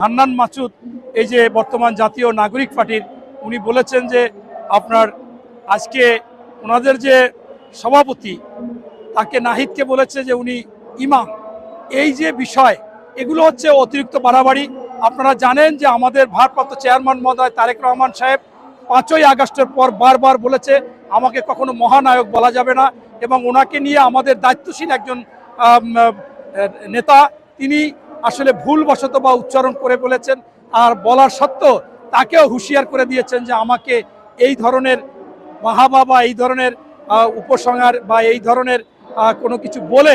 হান্নান মাসুদ, এই যে বর্তমান জাতীয় নাগরিক পার্টির, উনি বলেছেন যে আপনার আজকে ওনাদের যে সভাপতি, তাকে নাহিদকে বলেছে যে উনি ইমাম। এই যে বিষয়, এগুলো হচ্ছে অতিরিক্ত বাড়াবাড়ি। আপনারা জানেন যে আমাদের ভারপ্রাপ্ত চেয়ারম্যান মহোদয় তারেক রহমান সাহেব পাঁচই আগস্টের পর বারবার বলেছে, আমাকে কখনো মহানায়ক বলা যাবে না এবং ওনাকে নিয়ে আমাদের দায়িত্বশীল একজন নেতা, তিনি আসলে ভুলবশত বা উচ্চারণ করে বলেছেন আর বলার সত্ত্বেও তাকেও হুঁশিয়ার করে দিয়েছেন যে আমাকে এই ধরনের মাহাবা বা এই ধরনের উপসংহার বা এই ধরনের কোনো কিছু বলে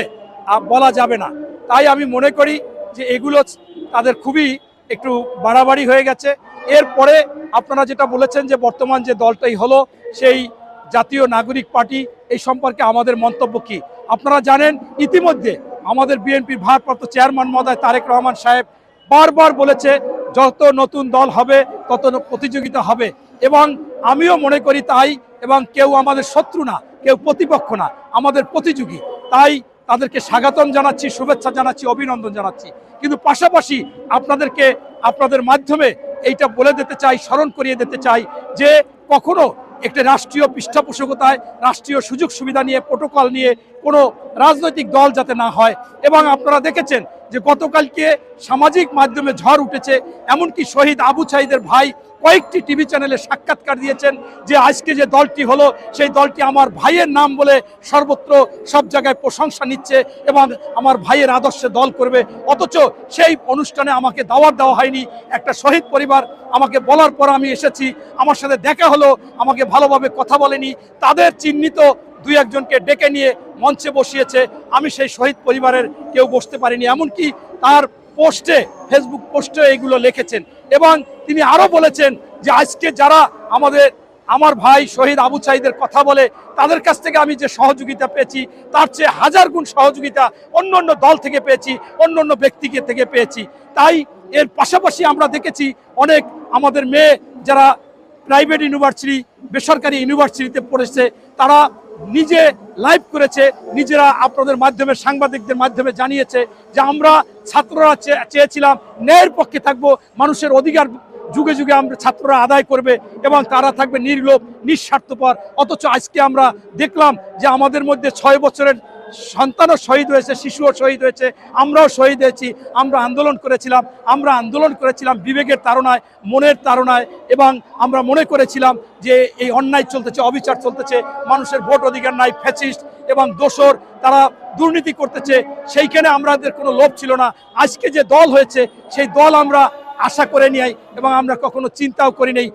বলা যাবে না। তাই আমি মনে করি যে এগুলো তাদের খুবই একটু বাড়াবাড়ি হয়ে গেছে। এরপরে আপনারা যেটা বলেছেন যে বর্তমান যে দলটাই হলো সেই জাতীয় নাগরিক পার্টি, এই সম্পর্কে আমাদের মন্তব্য কি? আপনারা জানেন ইতিমধ্যে আমাদের বিএনপির ভারপ্রাপ্ত চেয়ারম্যান মহোদয় তারেক রহমান সাহেব বারবার বলেছে, যত নতুন দল হবে, তত প্রতিযোগিতা হবে। এবং আমিও মনে করি তাই, এবং কেউ আমাদের শত্রু না, কেউ প্রতিপক্ষ না, আমাদের প্রতিযোগী। তাই তাদেরকে স্বাগতম জানাচ্ছি, শুভেচ্ছা জানাচ্ছি, অভিনন্দন জানাচ্ছি। কিন্তু পাশাপাশি আপনাদেরকে, আপনাদের মাধ্যমে এইটা বলে দিতে চাই, স্মরণ করিয়ে দিতে চাই যে কখনো একটা রাষ্ট্রীয় পৃষ্ঠপোষকতায় রাষ্ট্রীয় সুযোগ সুবিধা নিয়ে প্রোটোকল নিয়ে কোনো রাজনৈতিক দল যাতে না হয়। এবং আপনারা দেখেছেন যে গতকালকে সামাজিক মাধ্যমে ঝড় উঠেছে, এমনকি শহীদ আবু সাইদের ভাই কয়েকটি টিভি চ্যানেলে সাক্ষাৎকার দিয়েছেন যে আজকে যে দলটি হলো, সেই দলটি আমার ভাইয়ের নাম বলে সর্বত্র সব জায়গায় প্রশংসা নিচ্ছে এবং আমার ভাইয়ের আদর্শে দল করবে। অথচ সেই অনুষ্ঠানে আমাকে দাওয়াত দেওয়া হয়নি। একটা শহীদ পরিবার আমাকে বলার পর আমি এসেছি। আমার সাথে দেখা হলো, আমাকে ভালোভাবে কথা বলেনি। তাদের চিহ্নিত দুই একজনকে ডেকে নিয়ে মঞ্চে বসিয়েছে। আমি সেই শহীদ পরিবারের কেউ বসতে পারিনি, এমনকি তার পোস্টে, ফেসবুক পোস্টে এগুলো লিখেছেন। এবং তিনি আরও বলেছেন যে আজকে যারা আমাদের, আমার ভাই শহীদ আবু সাইদের কথা বলে, তাদের কাছ থেকে আমি যে সহযোগিতা পেয়েছি, তার চেয়ে হাজার গুণ সহযোগিতা অন্য অন্য দল থেকে পেয়েছি, অন্য অন্য ব্যক্তিকে থেকে পেয়েছি। তাই এর পাশাপাশি আমরা দেখেছি অনেক আমাদের মেয়ে যারা প্রাইভেট ইউনিভার্সিটি বেসরকারি ইউনিভার্সিটিতে পড়েছে, তারা নিজে লাইভ করেছে, নিজেরা আপনাদের মাধ্যমে, সাংবাদিকদের মাধ্যমে জানিয়েছে যে আমরা ছাত্ররা চেয়েছিলাম, ন্যায়ের পক্ষে থাকব, মানুষের অধিকার যুগে যুগে আমরা ছাত্ররা আদায় করবে এবং তারা থাকবে নির্লোভ, নিঃস্বার্থপর। অথচ আজকে আমরা দেখলাম যে আমাদের মধ্যে ছয় বছরের সন্তানও শহীদ হয়েছে, শিশুও শহীদ হয়েছে, আমরাও শহীদ হয়েছি, আমরা আন্দোলন করেছিলাম, আমরা আন্দোলন করেছিলাম বিবেকের তারণায় মনের তারণায় এবং আমরা মনে করেছিলাম যে এই অন্যায় চলতেছে, অবিচার চলতেছে, মানুষের ভোট অধিকার নাই, ফ্যাসিস্ট এবং দোসর তারা দুর্নীতি করতেছে, সেইখানে আমাদের কোনো লোভ ছিল না। আজকে যে দল হয়েছে, সেই দল আমরা আশা করে নিয়ে এবং আমরা কখনো চিন্তাও করি নাই।